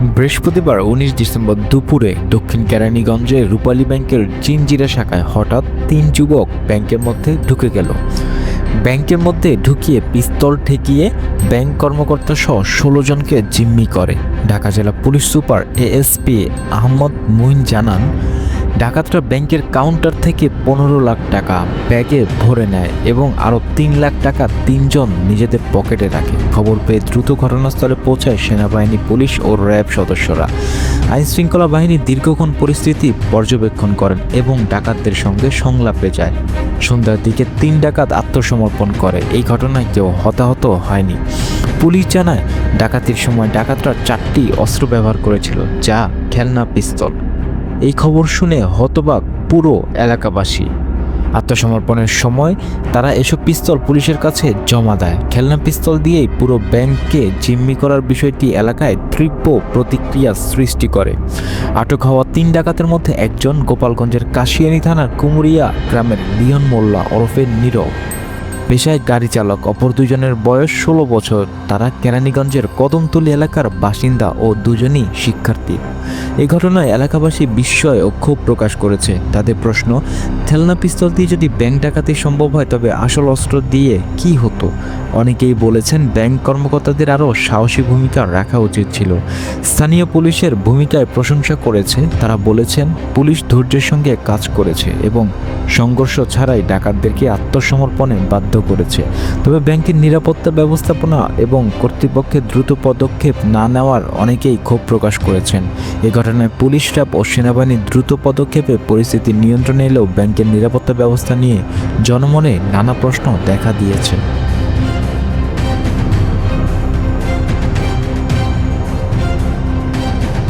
বৃহস্পতিবার উনিশ ডিসেম্বর দুপুরে দক্ষিণ কেরানীগঞ্জে রূপালী ব্যাংকের চিনজিরা শাখায় হঠাৎ তিন যুবক ব্যাংকের মধ্যে ঢুকে গেল। ব্যাংকের মধ্যে ঢুকিয়ে পিস্তল ঠেকিয়ে ব্যাংক কর্মকর্তা সহ ষোলো জনকে জিম্মি করে। ঢাকা জেলা police super ASP Ahmad Muin জানান ডাকাতরা ব্যাংকের কাউন্টার থেকে পনেরো লাখ টাকা ব্যাগে ভরে নেয় এবং আরও তিন লাখ টাকা তিনজন নিজেদের পকেটে রাখে। খবর পেয়ে দ্রুত ঘটনাস্থলে পৌঁছায় সেনাবাহিনী, পুলিশ ও র্যাব সদস্যরা। আইন শৃঙ্খলা বাহিনী দীর্ঘক্ষণ পরিস্থিতি পর্যবেক্ষণ করেন এবং ডাকাতদের সঙ্গে সংলাপে যায়। সন্ধ্যার দিকে তিন ডাকাত আত্মসমর্পণ করে। এই ঘটনায় কেউ হতাহত হয়নি। পুলিশ জানায়, ডাকাতির সময় ডাকাতরা চারটি অস্ত্র ব্যবহার করেছিল, যা খেলনা, পিস্তল। এই খবর শুনে হতবাক পুরো এলাকাবাসী। আত্মসমর্পণের সময় তারা এসব পিস্তল পুলিশের কাছে জমা দেয়। খেলনা পিস্তল দিয়েই পুরো ব্যাংককে জিম্মি করার বিষয়টি এলাকায় তীব্র প্রতিক্রিয়া সৃষ্টি করে। আটক হওয়া তিন ডাকাতের মধ্যে একজন গোপালগঞ্জের কাশিয়ানি থানার কুমুরিয়া গ্রামের লিয়ন মোল্লা ওরফে নীরব। পেশায় গাড়ি চালক, অপর দুজনের বয়স ষোলো বছর। তারা কেরানীগঞ্জের কদমতলী এলাকার বাসিন্দা ও দুজনই শিক্ষার্থী। এই ঘটনায় এলাকাবাসী বিস্ময় ও ক্ষোভ প্রকাশ করেছে। তাদের প্রশ্ন, থেলনা পিস্তল দিয়ে যদি ব্যাংক ডাকাতি সম্ভব হয়, তবে আসল অস্ত্র দিয়ে কি হতো? অনেকেই বলেছেন, ব্যাংক কর্মকর্তাদের আরও সাহসী ভূমিকা রাখা উচিত ছিল। স্থানীয় পুলিশের ভূমিকায় প্রশংসা করেছে। তারা বলেছেন, পুলিশ ধৈর্যের সঙ্গে কাজ করেছে এবং সংঘর্ষ ছাড়াই ডাকাতদেরকে আত্মসমর্পণে বাধ্য করেছে। তবে ব্যাংকের নিরাপত্তা ব্যবস্থাপনা এবং কর্তৃপক্ষের দ্রুত পদক্ষেপ না নেওয়ার অনেকেই ক্ষোভ প্রকাশ করেছেন। এ ঘটনায় পুলিশ ও সেনাবাহিনী দ্রুত পদক্ষেপে পরিস্থিতি নিয়ন্ত্রণে এলেও ব্যাংকের নিরাপত্তা ব্যবস্থা নিয়ে জনমনে নানা প্রশ্ন দেখা দিয়েছে।